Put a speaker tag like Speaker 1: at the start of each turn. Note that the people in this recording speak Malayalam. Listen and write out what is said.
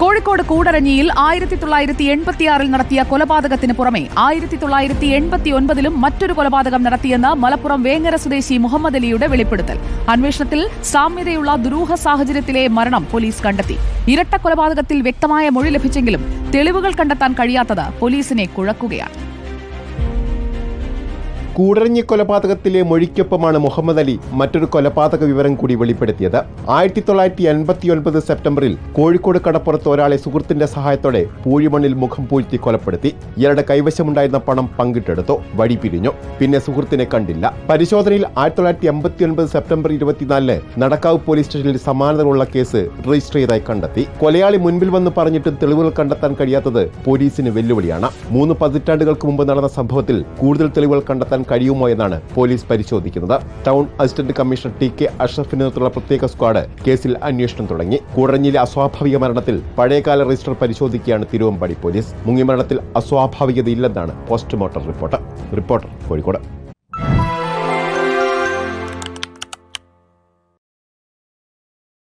Speaker 1: കോഴിക്കോട് കൂടരഞ്ഞിയിൽ ആയിരത്തി തൊള്ളായിരത്തി എൺപത്തിയാറിൽ നടത്തിയ കൊലപാതകത്തിന് പുറമെ ആയിരത്തി തൊള്ളായിരത്തി എൺപത്തി ഒൻപതിലും മറ്റൊരു കൊലപാതകം നടത്തിയെന്ന് മലപ്പുറം വേങ്ങര സ്വദേശി മുഹമ്മദ് അലിയുടെ വെളിപ്പെടുത്തൽ. അന്വേഷണത്തിൽ സാമ്യതയുള്ള ദുരൂഹ സാഹചര്യത്തിലെ മരണം പോലീസ് കണ്ടെത്തി. ഇരട്ട കൊലപാതകത്തിൽ വ്യക്തമായ മൊഴി ലഭിച്ചെങ്കിലും തെളിവുകൾ കണ്ടെത്താൻ കഴിയാത്തത് പോലീസിനെ കുഴക്കുകയാണ്.
Speaker 2: കൂടരഞ്ഞി കൊലപാതകത്തിലെ മൊഴിക്കൊപ്പമാണ് മുഹമ്മദ് അലി മറ്റൊരു കൊലപാതക വിവരം കൂടി വെളിപ്പെടുത്തിയത്. ആയിരത്തി തൊള്ളായിരത്തി എൺപത്തി ഒൻപത് സെപ്റ്റംബറിൽ കോഴിക്കോട് കടപ്പുറത്ത് ഒരാളെ സുഹൃത്തിന്റെ സഹായത്തോടെ പൂഴിമണ്ണിൽ മുഖം പൂഴ്ത്തി കൊലപ്പെടുത്തി. ഇയാളുടെ കൈവശമുണ്ടായിരുന്ന പണം പങ്കിട്ടെടുത്തു. വഴി പിരിഞ്ഞു. പിന്നെ സുഹൃത്തിനെ കണ്ടില്ല. പരിശോധനയിൽ ആയിരത്തി തൊള്ളായിരത്തി എൺപത്തി ഒൻപത് സെപ്റ്റംബർ ഇരുപത്തിനാലിന് നടക്കാവ് പോലീസ് സ്റ്റേഷനിൽ സമാനതകളുള്ള കേസ് രജിസ്റ്റർ ചെയ്തായി കണ്ടെത്തി. കൊലയാളി മുൻപിൽ വന്ന് പറഞ്ഞിട്ടും തെളിവുകൾ കണ്ടെത്താൻ കഴിയാത്തത് പോലീസിന് വെല്ലുവിളിയാണ്. മൂന്ന് പതിറ്റാണ്ടുകൾക്ക് മുമ്പ് നടന്ന സംഭവത്തിൽ കൂടുതൽ തെളിവുകൾ കണ്ടെത്താൻ കഴിയുമോ എന്നാണ് പോലീസ് പരിശോധിക്കുന്നത്. Town assistant commissioner T K അഷ്റഫിന് നേതൃത്വമുള്ള പ്രത്യേക സ്ക്വാഡ് കേസിൽ അന്വേഷണം തുടങ്ങി. കൂടരഞ്ഞിലെ അസ്വാഭാവിക മരണത്തിൽ പഴയകാല രജിസ്റ്റർ പരിശോധിക്കുകയാണ് തിരുവമ്പാടി പോലീസ്. മുങ്ങിമരണത്തിൽ അസ്വാഭാവികതയില്ലെന്നാണ് പോസ്റ്റ്മോർട്ടം റിപ്പോർട്ട്. റിപ്പോർട്ടർ കോഴിക്കോട്.